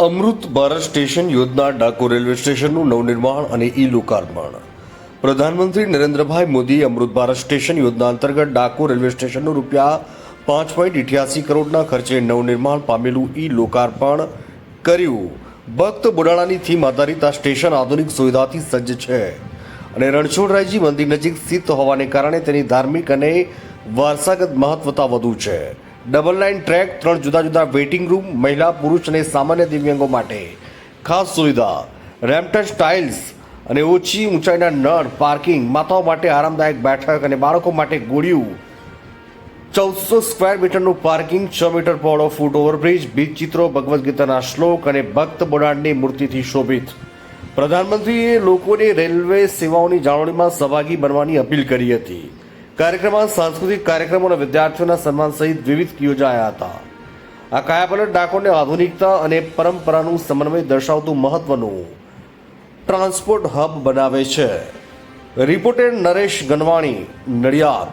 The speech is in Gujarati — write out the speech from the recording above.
અમૃત ભારત સ્ટેશન યોજના ડાકોર રેલવે સ્ટેશનનું નવનિર્માણ અને ઈ લોકાર્પણ પ્રધાનમંત્રી નરેન્દ્રભાઈ મોદીએ અમૃત ભારત સ્ટેશન યોજના અંતર્ગત ડાકોર રેલવે સ્ટેશનનું રૂપિયા પાંચ પોઈન્ટ ઇઠ્યાસી કરોડના ખર્ચે નવનિર્માણ પામેલું ઈ લોકાર્પણ કર્યું. ભક્ત બુડાણાની થીમ આધારિત આ સ્ટેશન આધુનિક સુવિધાથી સજ્જ છે. અને રણછોડરાયજી મંદિર નજીક સ્થિત હોવાને કારણે તેની ધાર્મિક અને વારસાગત મહત્વતા વધુ છે. ડબલ લાઇન ટ્રેક, ત્રણ જુદા જુદા વેઇટિંગ રૂમ, મહિલા, પુરુષ અને સામાન્ય દિવ્યાંગો માટે. ખાસ સુવિધા, રેમ્પટન સ્ટાઇલ્સ અને ઓછી ઊંચાઈના નળ, પાર્કિંગ, માતાઓ માટે આરામદાયક બેઠક અને બાળકો માટે ગોળિયું ચૌદસો સ્ક્વેર મીટરનું પાર્કિંગ, છ મીટર પહોળો ફૂટ ઓવરબ્રિજ, બીજ ચિત્રો, ભગવદ્ ગીતાના શ્લોક અને ભક્ત બોડાણની મૂર્તિથી શોભિત. પ્રધાનમંત્રીએ લોકોને રેલવે સેવાઓની જાળવણીમાં સહભાગી બનવાની અપીલ કરી હતી. કાર્યક્રમમાં સાંસ્કૃતિક કાર્યક્રમો અને વિદ્યાર્થીઓના સન્માન સહિત વિવિધ યોજાયા હતા. આ કાયાપલટ ડાકોરને આધુનિકતા અને પરંપરાનું સમન્વય દર્શાવતું મહત્વનું ટ્રાન્સપોર્ટ હબ બનાવે છે. રિપોર્ટર નરેશ ગનવાણી, નડિયાદ.